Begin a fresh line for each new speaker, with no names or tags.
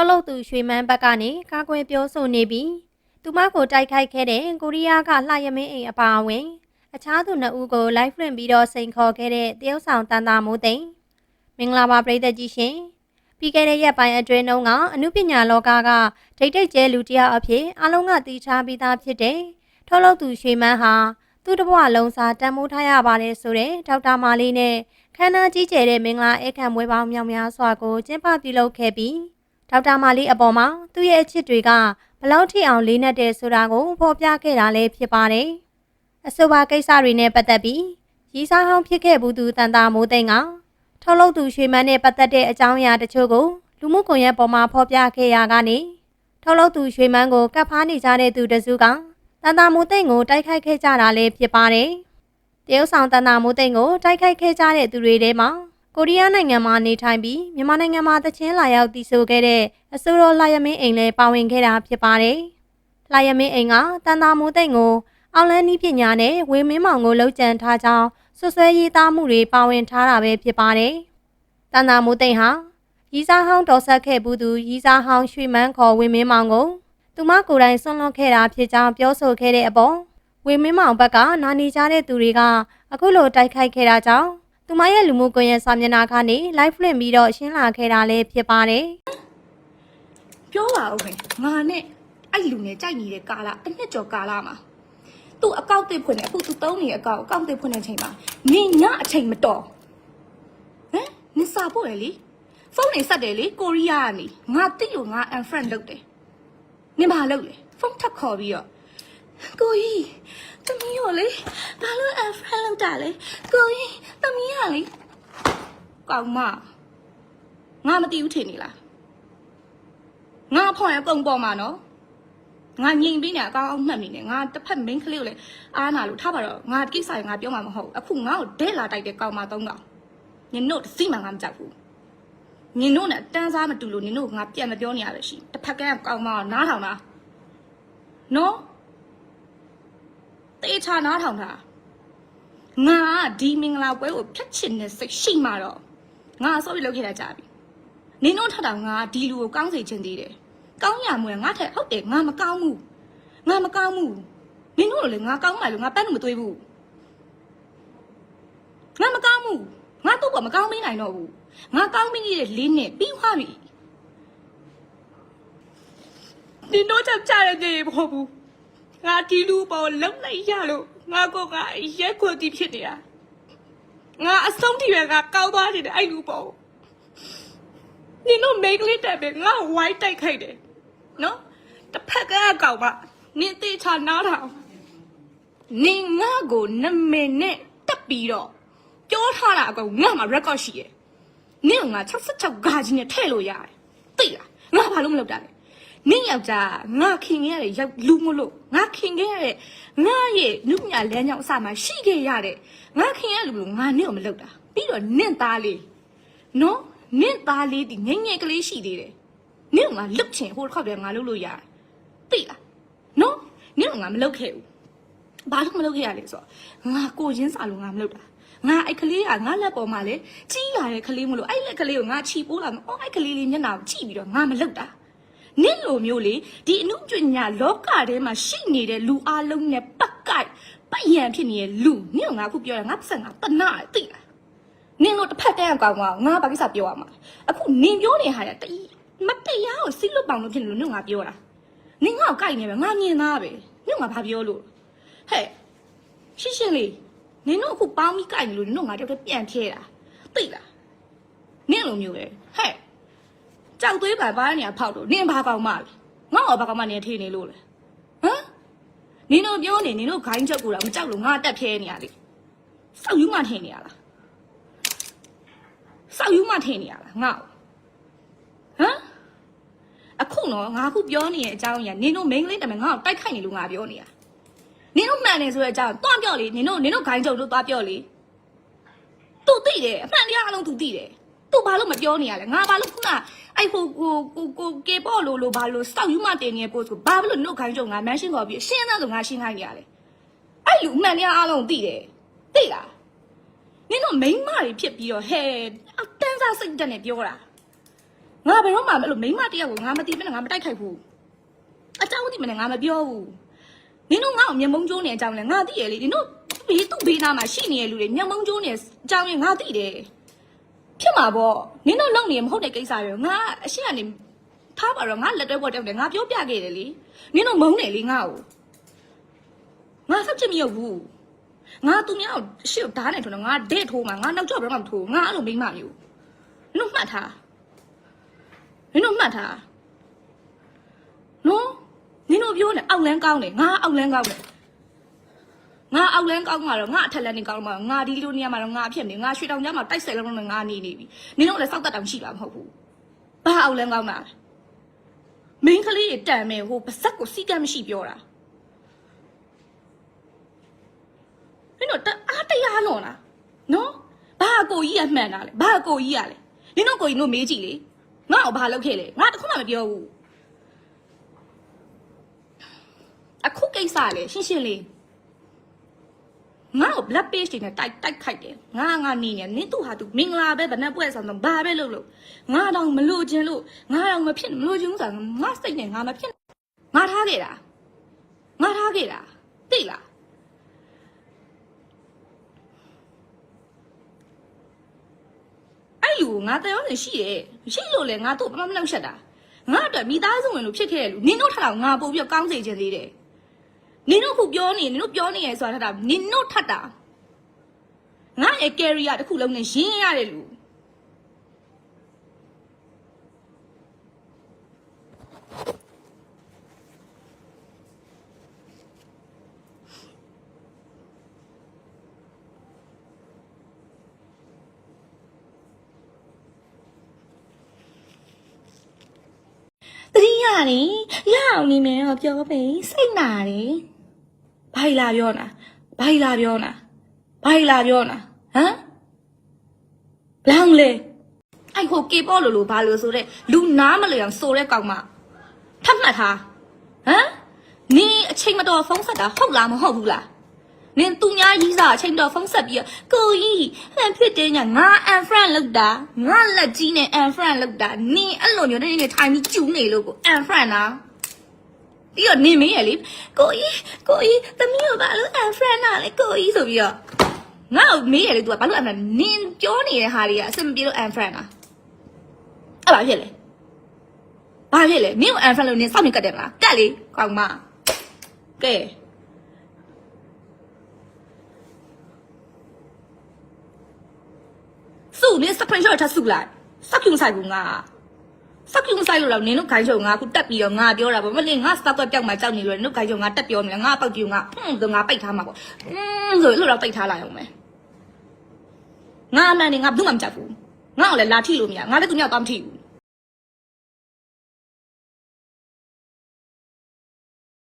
ထောက်လုပ်သူရွှေမန်းဘက်ကနေကာကွယ်ပြောဆိုနေပြီးသူမကိုတိုက်ခိုက်ခဲ့တဲ့ကိုရီးယားကလှရမင်းအိမ်အပါအဝင်အခြားသူနှစ်ဦးကို live လွှင့်ပြီးတော့စိန်ခေါ်ခဲ့တဲ့တရုတ်ဆောင်တန်တာမိုးသိန်းမင်္ဂလာပါပရိသတ်ကြီးရှင်ပြီးခဲ့တဲ့ရက်ပိုင်းအတွင်းတုန်းကအမှုပညာလောကကဒိတ်ဒိတ်ကျဲလူတစ်ယောက်အဖြစ်အလုံးကတီးခြားပြီးသားဖြစ်တဲ့ထောက်လုပ်သူရွှေမန်းဟာသူ့တစ်ဘဝလုံးစာတန်မိုးထားရပါတယ်ဆိုတဲ့ဒေါက်တာမာလေးနဲ့ခန္ဓာကြီးကျယ်တဲ့မင်္ဂလာအခမ်းမွေးပေါင်းမြောက်များစွာကိုကျင်းပပြုလုပ်ခဲ့ပြီး ဒေါက်တာမာလီအပေါ်မှာသူ့ရဲ့အချစ်တွေကဘလောက်ထိအောင်လေးနက်တယ်ဆိုတာကိုဖော်ပြခဲ့တာလည်းဖြစ်ပါတယ်။အဆိုပါကိစ္စတွေနဲ့ပတ်သက်ပြီးရီစာဟောင်းဖြစ်ခဲ့ဘူးသူတန်တာမိုးသိန်းကထုတ်လုပ်သူရွှေမန်းနဲ့ပတ်သက်တဲ့အကြောင်းအရာတချို့ကိုလူမှုကွန်ရက်ပေါ်မှာဖော်ပြခဲ့ရကနေထုတ်လုပ်သူရွှေမန်းကိုကပ်ဖားနေကြတဲ့သူတစုကတန်တာမိုးသိန်းကိုတိုက်ခိုက်ခဲ့ကြတာလည်းဖြစ်ပါတယ်။တရုတ်ဆောင်တန်တာမိုးသိန်းကိုတိုက်ခိုက်ခဲ့ကြတဲ့သူတွေထဲမှာ ကိုရီးယားနိုင်ငံမှာနေထိုင်ပြီးမြန်မာနိုင်ငံမှာတချင်းလာရောက်တည်ဆိုခဲ့တဲ့အစိုးရလာယမင်းအိမ်လည်းပါဝင်ခဲ့တာဖြစ်ပါတယ်။လာယမင်းအိမ်ကတန်တာမိုးသိန့်ကိုအောင်လန်းနီးပညာနဲ့ဝေမင်းမောင်ကိုလှုပ်ကြံထားကြောင်းဆွဆွဲရေးသားမှုတွေပါဝင်ထားတာပဲဖြစ်ပါတယ်။တန်တာမိုးသိန့်ဟာရီစာဟောင်းတော်ဆက်ခဲ့ဘူးသူရီစာဟောင်းရွှေမန်းခေါ်ဝေမင်းမောင်ကိုသူမကိုယ်တိုင်ဆွန့်လွတ်ခဲ့တာဖြစ်ကြောင်းပြောဆိုခဲ့တဲ့အပေါ်ဝေမင်းမောင်ဘက်ကနာနေကြတဲ့သူတွေကအခုလိုတိုက်ခိုက်ခဲ့တာကြောင့် သူမရဲ့လူမှုကွန်ရက်စာမျက်နှာကနေ live လွှင့်ပြီးတော့ရှင်းလာခဲ့တာလည်းဖြစ်ပါတယ်
ပြောပါဦးမယ်ငါနဲ့အဲ့လူနဲ့ကြိုက်နေတဲ့ကာလတစ်နှစ်ကျော်ကာလမှာသူ့အကောင့်တစ်ဖွင့်နေအခုသူသုံးနေတဲ့အကောင့်အကောင့်တစ်ဖွင့်နေချိန်မှာနင်ညအချိန်မတော်ဟမ်နင်စာပို့ရလေဖုန်းနေဆက်တယ်လေကိုရီးယားကနေငါတိကိုငါ unfriend လုပ်တယ်နင်ဘာလုပ်လဲဖုန်းထပ်ခေါ်ပြီးတော့ ကိုကြီးတမီးရောလေဘာလို့ unfriend လုပ်တာလဲကိုကြီးတမီးရလေကောင်းမငါမသိဘူးထင်နေလားငါဖောင်ရပုံပေါ်မှာနော်ငါငြိမ်ပြီးနေအကောင်းအောင်မှတ်မိနေငါတစ်ဖက် main ကလေးကိုလည်းအားနာလို့ထားပါတော့ငါကိစ္စရငါပြောမှာမဟုတ်အခုငါ့ကိုဒဲလာတိုက်တဲ့ကောင်မသုံးကောင်ညင်တို့စိမှငါမကြောက်ဘူးညင်တို့နဲ့တန်းစားမတူလို့ညင်တို့ငါပြန်မပြောနေရပဲရှိတစ်ဖက်ကကောင်မနားထောင်တာနော် တေချာနားထောင်တာငါဒီမင်္ဂလာပွဲကိုဖျက်ချင်တဲ့စိတ်ရှိမှတော့ငါဆော့ပြီးလုပ်ခဲ့တာကြာပြီနင်တို့ထထောင်ငါဒီလူကိုကောင်းစေချင်သေးတယ်။ကောင်းရမွေငါထက်ဟုတ်တယ်ငါမကောင်းဘူး။ငါမကောင်းဘူး။နင်တို့လည်းငါကောင်းမှလို့ငါပန်းလို့မသွေးဘူး။ငါမကောင်းဘူး။ငါတို့ကမကောင်းမနိုင်တော့ဘူး။ငါကောင်းပြီးတဲ့လေးနဲ့ပြီးသွားပြီ။နင်တို့ချက်ချရတဲ့ရေမဟုတ်ဘူး။ ငါဒီလူပေါ်လုံလိုက်ရလို့ငါကကရက်ခွက်တီးဖြစ်နေတာ။ငါအဆုံးထိပဲငါကောင်းသွားတယ်အဲ့လူပေါ်ကိုနင်တို့မိန်းကလေးတက်ပဲငါ့ကိုဝိုင်းတိုက်ခိုက်တယ်နော်တစ်ဖက်ကကောင်မနင်တေချာနားထောင်နင်ငါ့ကိုနမေနဲ့တက်ပြီးတော့ပြောထားတာအကောင်ငါ့မှာ record ရှိတယ်နင်ကငါ66ဂါကြီးနဲ့ထည့်လို့ရတယ်သိလားငါဘာလို့မလုပ်တာလဲ နင်ယောက်ျားငါခင်ခဲ့ရတဲ့ရောက်လူမလို့ငါခင်ခဲ့ရတဲ့ငါရဲ့နုပညာလမ်းကြောင်းအစမှာရှိခဲ့ရတဲ့ငါခင်ရလူလို့ငါနင့်ကိုမလုပ်တာပြီးတော့နင့်သားလေးနော်နင့်သားလေးဒီငယ်ငယ်ကလေးရှိသေးတယ်နင့်ကငါလွတ်ချင်ဟိုတစ်ခါတည်းငါလုပ်လို့ရတယ်သိလားနော်နင့်ကငါမလုပ်ခဲ့ဘူးဘာလို့မလုပ်ခဲ့ရလဲဆိုတော့ငါကိုရင်းစာလို့ငါမလုပ်တာငါအဲ့ကလေးကငါလက်ပေါ်မှာလေကြီးလာတဲ့ကလေးမလို့အဲ့လက်ကလေးကိုငါချီပိုးလာအော်အဲ့ကလေးလေးမျက်နှာကိုကြည့်ပြီးတော့ငါမလုပ်တာ နင့်လိုမျိုးလေဒီအမှုပညာလောကထဲမှာရှိနေတဲ့လူအလုံးနဲ့ပတ်ကိုက်ပတ်ရန်ဖြစ်နေတဲ့လူနင့်ကငါအခုပြောရငါပတ်စံငါတနာတယ်သိလားနင်တို့တစ်ဖက်တန်းအကောင်ကငါဘာကိစ္စပြောရမှာလဲအခုနင်ပြောနေဟာရတီမတရားကိုစိတ်လွတ်ပေါင်လို့ဖြစ်နေလို့နင်ငါပြောတာနင်ငါ့ကိုကြိုက်နေပဲငါမြင်သားပဲနင်ငါဘာပြောလို့ဟဲ့ရှင်းရှင်းလေးနင်တို့အခုပေါင်းပြီးကြိုက်နေလို့နင်တို့ငါတယောက်တည်းပြန်ထဲတာသိလားနင်လိုမျိုးပဲဟဲ့ ကြောက်သွေးပါဘာနေရဖောက်တော့နင်ဘာကောင်မလဲငါ့ဘာကောင်မနေထေးနေလို့လဲဟမ်နင်တို့ပြောနေနင်တို့ဂိုင်းချက်ကိုတော့မကြောက်လို့ငါတက်ဖြဲနေရလေစောက်ယူမှထင်နေရလားစောက်ယူမှထင်နေရလားငါ့ကိုဟမ်အခုနော်ငါအခုပြောနေတဲ့အကြောင်းကြီးကနင်တို့မိန်းကလေးတမန်ငါ့ကိုတိုက်ခိုက်နေလို့ငါပြောနေတာနင်တို့မှန်တယ်ဆိုတဲ့အကြောင်းတွားပြောလေနင်တို့နင်တို့ဂိုင်းကြုံတို့တွားပြောလေသူသိတယ်အမှန်တရားအလုံးသူသိတယ်သူဘာလို့မပြောနေရလဲငါဘာလို့ခုန အဲ့ဟိုကိုကိုကိုကေပေါ့လို့လို့ဘာလို့စောက်ယူမတင်နေပို့ဆိုဘာလို့နှုတ်ခိုင်းကြုံငါမန်းရှင်းခေါ်ပြီးအရှင်းသားဆိုငါရှင်းခိုင်းနေရတယ်အဲ့လူအမှန်တရားအားလုံးသိတယ်သိလားနင်တို့မိန်းမတွေဖြစ်ပြီးတော့ဟဲ့အတန်းစားစိတ်တက်နေပြောတာငါဘယ်တော့မှအဲ့လိုမိန်းမတယောက်ကိုငါမတီးမနဲ့ငါမတိုက်ခိုက်ဘူးအကြောင်းသိမနဲ့ငါမပြောဘူးနင်တို့ငါ့ကိုမျက်မုံကျိုးနေအကြောင်းလဲငါသိရလေနင်တို့ဘေးသူ့ဘေးနားမှာရှိနေတဲ့လူတွေမျက်မုံကျိုးနေအကြောင်းလဲငါသိတယ် ဖြစ်မှာပေါ့နင်တို့လုံနေမဟုတ်တဲ့ကိစ္စတွေငါအရှိကနေထားပါတော့ငါလက်တွဲပေါ်တက်တယ်ငါပြောပြခဲ့တယ်လေနင်တို့မုန်းတယ်လေငါ့ကိုငါဆက်ချင်မရဘူးငါသူများကိုရှေ့ကိုဓာတ်နဲ့ထုံတော့ငါဒဲ့ထိုးမှာငါနောက်ကျော့ဘယ်တော့မှမထိုးငါအဲ့လိုမိန်းမမျိုးနင်တို့မှတ်ထားနင်တို့မှတ်ထားနော်နင်တို့ပြောနေအောက်လန်းကောင်းတယ်ငါအောက်လန်းကောင်းတယ် ငါအောက်လန်းကောင်းမှာတော့ငါအထက်လန်းနေကောင်းမှာငါဒီလိုနေရာမှာတော့ငါအဖြစ်နေငါရွှေတောင်ကြားမှာတိုက်ဆယ်လုံးလုံးနဲ့ငါနေနေပြီနင်တို့လည်းစောက်တက်တောင်ရှိလားမဟုတ်ဘူးဘာအောက်လန်းကောင်းတာလဲမင်းကလေးရတန်မယ်ဟိုပါဇက်ကိုစီကမ်းမရှိပြောတာနင်တို့တအားတရားလွန်လားနော်ဘာကိုကြီးကမှန်တာလဲဘာကိုကြီးကလဲနင်တို့ကိုကြီးတို့မေးကြည့်လေငါ့ကိုဘာလုပ်ခဲ့လဲငါတခုမှမပြောဘူးအခုကိစ္စလေရှင်းရှင်းလေး ငါ့ကို black page တွေနဲ့တိုက်တိုက်ခိုက်တယ်ငါငါနေနေနင်းသူ့ဟာသူမင်္ဂလာပဲဗနက်ပွဲဆောင်တော့ဘာပဲလုပ်လို့ငါတော့မလို့ခြင်းလို့ငါတော့မဖြစ်မလို့ခြင်းဆိုတော့ငါစိတ်နဲ့ငါမဖြစ်ငါထားခဲ့တာငါထားခဲ့တာသိလားအဲ့လူကိုငါတယောက်နေရှိရဲ့ရှိလို့လေငါတို့ဘာမှမလုပ်ချက်တာငါအတွက်မိသားစုဝင်လို့ဖြစ်ခဲ့တယ်လို့နင်တို့ထက်တော့ငါပို့ပြီးတော့ကောင်းစေခြင်းသေးတယ် နင်တို့ခုပြောနေနင်တို့ပြောနေရဆိုတာထက်တာနင်တို့ထက်တာငါရဲ့ career တစ်ခုလုံးနဲ့ရင်းရတယ်လူ တတိယနေရအောင်နေမယ်တော့ပြောပေးစိတ်နာတယ်ဘာလာပြောနာဘာလာပြောနာဘာလာပြောနာဟမ်ဘလောင်လေအဲ့ဟိုကေပေါ့လို့လို့ဘာလို့ဆိုတဲ့လူနားမလျောင်ဆိုတဲ့ကောင်မထပ်မှတ်ထားဟမ်နင်အချိန်မတော်ဖုန်းဆက်တာဟုတ်လားမဟုတ်ဘူးလား နင်သူများကြီးစားအချိန်မတော်ဖုန်းဆက်ပြီးတော့ကိုကြီးဟန်ဖြစ်တဲ့ညငါ unfriend လောက်တာငါလက်ကြီးနဲ့ unfriend လောက်တာနင်အဲ့လိုမျိုးတည်းနေထိုင်ပြီးကျူနေလို့ကို unfriend လားပြီးတော့နေမင်းရလေကိုကြီးကိုကြီးသမီးကိုဘာလို့ unfriend နာလဲကိုကြီးဆိုပြီးတော့ငါ့ကိုမေးရလေ तू ကဘာလို့ unfriend နင်ပြောနေတဲ့ဟာတွေကအဆင်မပြေလို့ unfriend လားအဲ့ဘာဖြစ်လဲဘာဖြစ်လဲမင်းကို unfriend လို့နင်စောင့်နေကတ်တယ်မလားကတ်လေကောင်းမကဲ စုနင် screenshot ထပ်စုလိုက်စက်ပြုံဆိုင်ကူငါစက်ပြုံဆိုင်လို့တော့နင်တို့ခိုင်းချုံငါခုတက်ပြီးတော့ငါပြောတာပေါ့မလင်းငါစတက်တော့ပြောက်မှကြောက်နေလို့နင်တို့ခိုင်းချုံငါတက်ပြောနေငါပောက်ကြည့်ငါဟွန်းဆိုငါပိတ်ထားမှာပေါ့อืมဆိုလို့တော့ပိတ်ထားလိုက်အောင်မယ်ငါအမှန်နေငါဘူးမှမကြောက်ဘူးငါ့ကိုလည်းလာထိလို့မရငါလည်းသူမြောက်တော့မထိဘူး